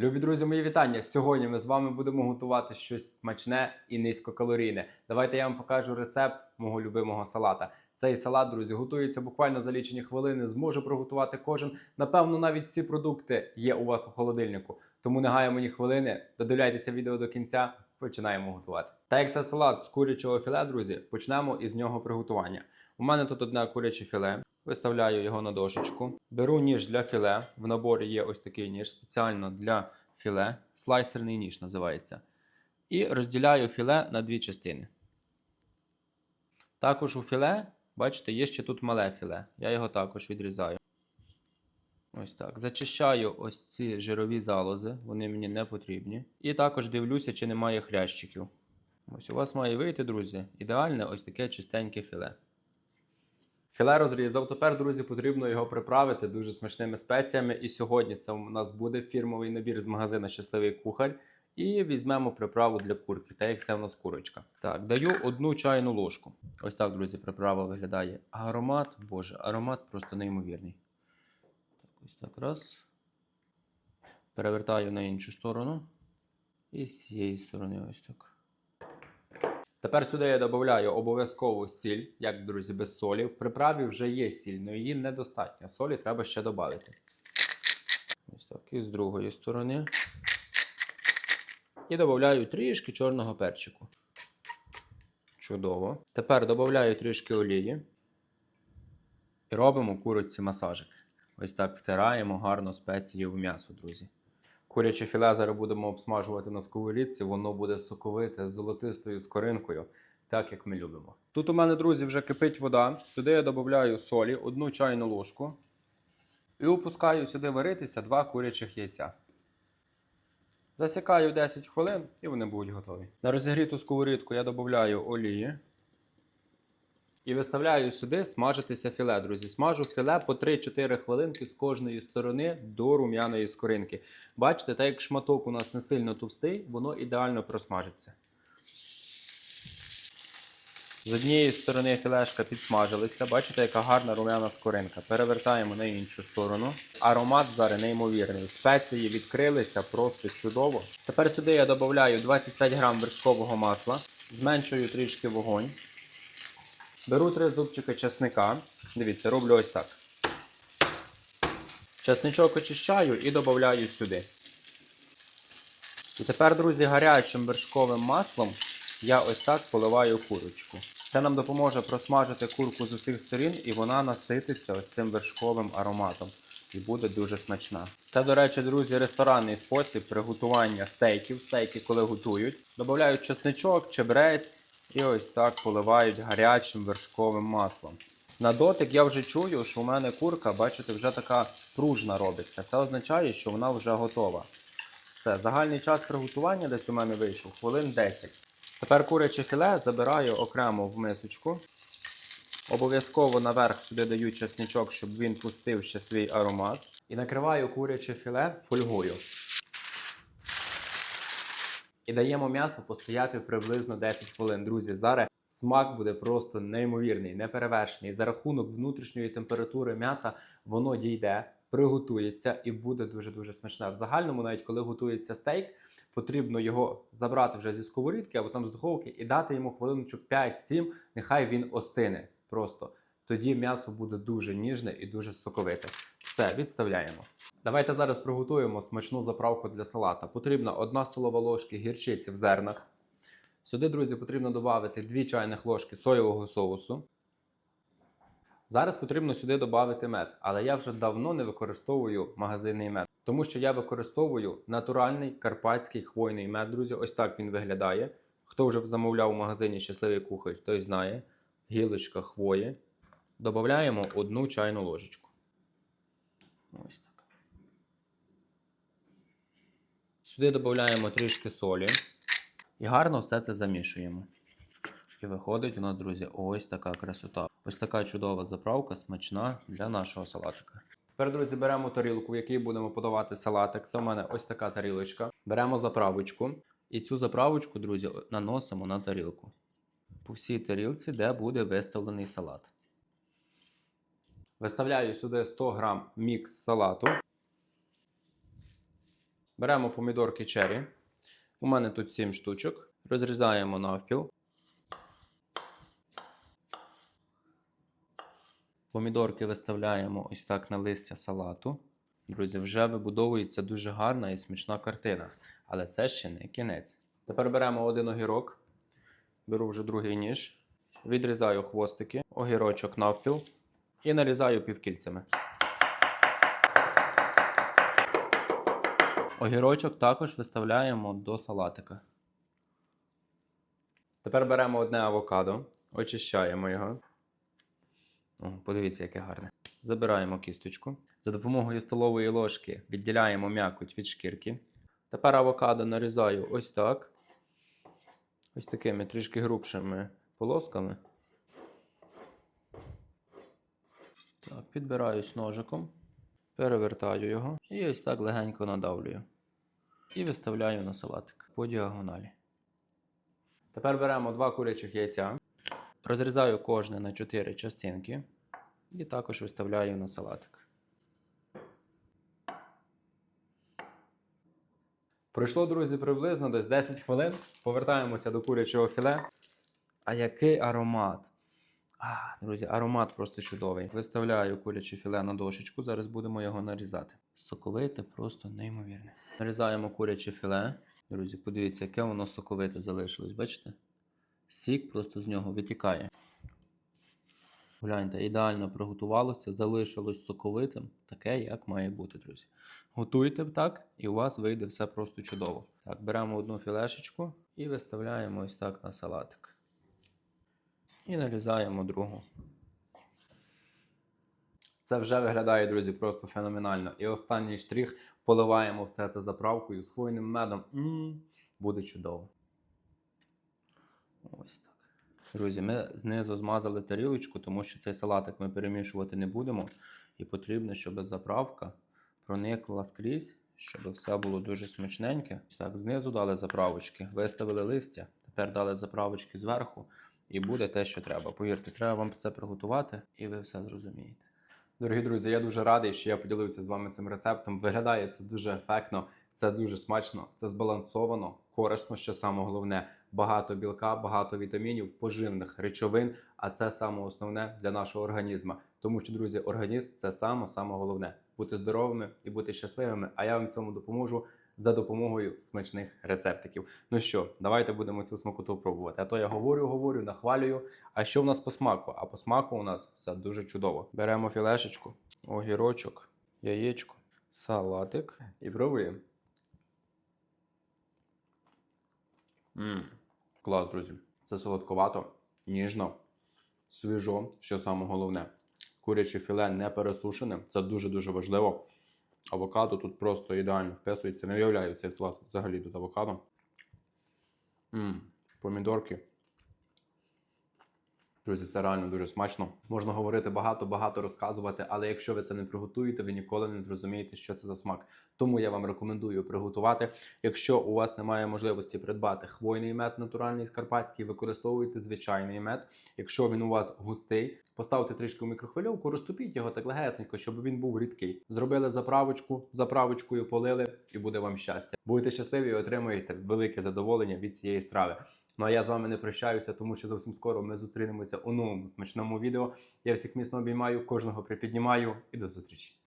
Любі друзі, мої вітання! Сьогодні ми з вами будемо готувати щось смачне і низькокалорійне. Давайте я вам покажу рецепт мого любимого салата. Цей салат, друзі, готується буквально за лічені хвилини. Зможе приготувати кожен. Напевно, навіть всі продукти є у вас у холодильнику. Тому не гаємо ні хвилини. Додивляйтеся відео до кінця. Починаємо готувати. Так як це салат з курячого філе, друзі, почнемо із нього приготування. У мене тут одне куряче філе. Виставляю його на дошечку. Беру ніж для філе. В наборі є ось такий ніж спеціально для філе. Слайсерний ніж називається. І розділяю філе на дві частини. Також у філе, бачите, є ще тут мале філе. Я його також відрізаю. Ось так. Зачищаю ось ці жирові залози, вони мені не потрібні. І також дивлюся, чи немає хрящиків. Ось у вас має вийти, друзі, ідеальне ось таке чистеньке філе. Філе розрізав. Тепер, друзі, потрібно його приправити дуже смачними спеціями. І сьогодні це у нас буде фірмовий набір з магазину Щасливий кухар. І візьмемо приправу для курки, так як це в нас курочка. Так, даю одну чайну ложку. Ось так, друзі, приправа виглядає. Аромат, боже, аромат просто неймовірний. Так, ось так раз. Перевертаю на іншу сторону. І з цієї сторони ось так. Тепер сюди я додаю обов'язково сіль, як друзі, без солі. В приправі вже є сіль, але її недостатньо. Солі треба ще додати. Ось так, і з другої сторони. І додаю трішки чорного перчику. Чудово. Тепер додаю трішки олії. І робимо куриці масажик. Ось так втираємо гарно спеції в м'ясо, друзі. Куряче філе зараз будемо обсмажувати на сковорідці, воно буде соковите з золотистою скоринкою, так як ми любимо. Тут у мене, друзі, вже кипить вода. Сюди я додаю солі, одну чайну ложку. І опускаю сюди варитися два курячих яйця. Засікаю 10 хвилин і вони будуть готові. На розігріту сковорідку я додаю олії. І виставляю сюди смажитися філе, друзі. Смажу філе по 3-4 хвилинки з кожної сторони до рум'яної скоринки. Бачите, так як шматок у нас не сильно товстий, воно ідеально просмажиться. З однієї сторони філешка підсмажилася. Бачите, яка гарна рум'яна скоринка. Перевертаємо на іншу сторону. Аромат зараз неймовірний. Спеції відкрилися просто чудово. Тепер сюди я додаю 25 грам вершкового масла, зменшую трішки вогонь. Беру три зубчики чесника. Дивіться, роблю ось так. Чесничок очищаю і додаю сюди. І тепер, друзі, гарячим вершковим маслом я ось так поливаю курочку. Це нам допоможе просмажити курку з усіх сторін, і вона насититься ось цим вершковим ароматом. І буде дуже смачна. Це, до речі, друзі, ресторанний спосіб приготування стейків. Стейки, коли готують. Додають чесничок, чебрець. І ось так поливають гарячим вершковим маслом. На дотик я вже чую, що у мене курка, бачите, вже така пружна робиться. Це означає, що вона вже готова. Все, загальний час приготування десь у мене вийшов хвилин 10. Тепер куряче філе забираю окремо в мисочку. Обов'язково наверх сюди даю чесничок, щоб він пустив ще свій аромат. І накриваю куряче філе фольгою. І даємо м'ясо постояти приблизно 10 хвилин. Друзі, зараз смак буде просто неймовірний, неперевершений. За рахунок внутрішньої температури м'яса воно дійде, приготується і буде дуже-дуже смачне. В загальному, навіть коли готується стейк, потрібно його забрати вже зі сковорідки або там з духовки і дати йому хвилиночок 5-7, нехай він остине просто. Тоді м'ясо буде дуже ніжне і дуже соковите. Все, відставляємо. Давайте зараз приготуємо смачну заправку для салата. Потрібна 1 столова ложка гірчиці в зернах. Сюди, друзі, потрібно додати 2 чайних ложки соєвого соусу. Зараз потрібно сюди додати мед, але я вже давно не використовую магазинний мед, тому що я використовую натуральний карпатський хвойний мед, друзі. Ось так він виглядає. Хто вже замовляв у магазині щасливий кухар, той знає. Гілочка хвої. Додаємо одну чайну ложечку. Ось так. Сюди додаємо трішки солі і гарно все це замішуємо. І виходить у нас, друзі, ось така красота. Ось така чудова заправка, смачна для нашого салатика. Тепер, друзі, беремо тарілку, в якій будемо подавати салатик. Це у мене ось така тарілочка. Беремо заправочку. І цю заправочку, друзі, наносимо на тарілку. По всій тарілці, де буде виставлений салат. Виставляю сюди 100 грам мікс салату. Беремо помідорки черрі. У мене тут 7 штучок. Розрізаємо навпіл. Помідорки виставляємо ось так на листя салату. Друзі, вже вибудовується дуже гарна і смачна картина. Але це ще не кінець. Тепер беремо один огірок. Беру вже другий ніж. Відрізаю хвостики, огірочок навпіл і нарізаю півкільцями. Огірочок також виставляємо до салатика. Тепер беремо одне авокадо, очищаємо його. О, подивіться, яке гарне. Забираємо кісточку. За допомогою столової ложки відділяємо м'якоть від шкірки. Тепер авокадо нарізаю ось так. Ось такими трішки грубшими полосками. Так, підбираюсь ножиком, перевертаю його і ось так легенько надавлюю. І виставляю на салатик по діагоналі. Тепер беремо два курячих яйця, розрізаю кожне на 4 частинки і також виставляю на салатик. Пройшло, друзі, приблизно десь 10 хвилин. Повертаємося до курячого філе. А який аромат! А, друзі, аромат просто чудовий. Виставляю куряче філе на дошечку. Зараз будемо його нарізати. Соковите, просто неймовірне. Нарізаємо куряче філе. Друзі, подивіться, яке воно соковите залишилось. Бачите? Сік просто з нього витікає. Гляньте, ідеально приготувалося, залишилось соковитим, таке, як має бути, друзі. Готуйте так, і у вас вийде все просто чудово. Так, беремо одну філешечку і виставляємо ось так на салатик. І нарізаємо другу. Це вже виглядає, друзі, просто феноменально. І останній штрих поливаємо все це заправкою з хвойним медом. м буде чудово. Ось так. Друзі, ми знизу змазали тарілочку, тому що цей салатик ми перемішувати не будемо. І потрібно, щоб заправка проникла скрізь, щоб все було дуже смачненьке. Так, знизу дали заправочки, виставили листя, тепер дали заправочки зверху, і буде те, що треба. Повірте, треба вам це приготувати, і ви все зрозумієте. Дорогі друзі, я дуже радий, що я поділився з вами цим рецептом. Виглядає це дуже ефектно, це дуже смачно, це збалансовано, корисно, що саме головне. Багато білка, багато вітамінів, поживних речовин. А це саме основне для нашого організму. Тому що, друзі, організм це саме саме головне бути здоровими і бути щасливими. А я вам цьому допоможу за допомогою смачних рецептиків. Ну що, давайте будемо цю смакоту пробувати. А то я говорю, говорю, нахвалюю. А що в нас по смаку? А по смаку у нас все дуже чудово. Беремо філешечку, огірочок, яєчко, салатик і пробуємо. Мм, клас, друзі. Це солодковато, ніжно, свіжо, що саме головне. Куряче філе не пересушене, це дуже-дуже важливо. Авокадо тут просто ідеально вписується. Не уявляю цей салат взагалі без авокадо. Мм, помідорки. Друзі, це реально дуже смачно. Можна говорити багато, багато розказувати, але якщо ви це не приготуєте, ви ніколи не зрозумієте, що це за смак. Тому я вам рекомендую приготувати. Якщо у вас немає можливості придбати хвойний мед натуральний скарпатський, використовуйте звичайний мед. Якщо він у вас густий, поставте трішки в мікрохвильовку, розтопіть його так легесенько, щоб він був рідкий. Зробили заправочку, заправочкою полили, і буде вам щастя. Будете щасливі і отримуєте велике задоволення від цієї страви. Ну а я з вами не прощаюся, тому що зовсім скоро ми зустрінемося у новому смачному відео. Я всіх міцно обіймаю, кожного припіднімаю і до зустрічі.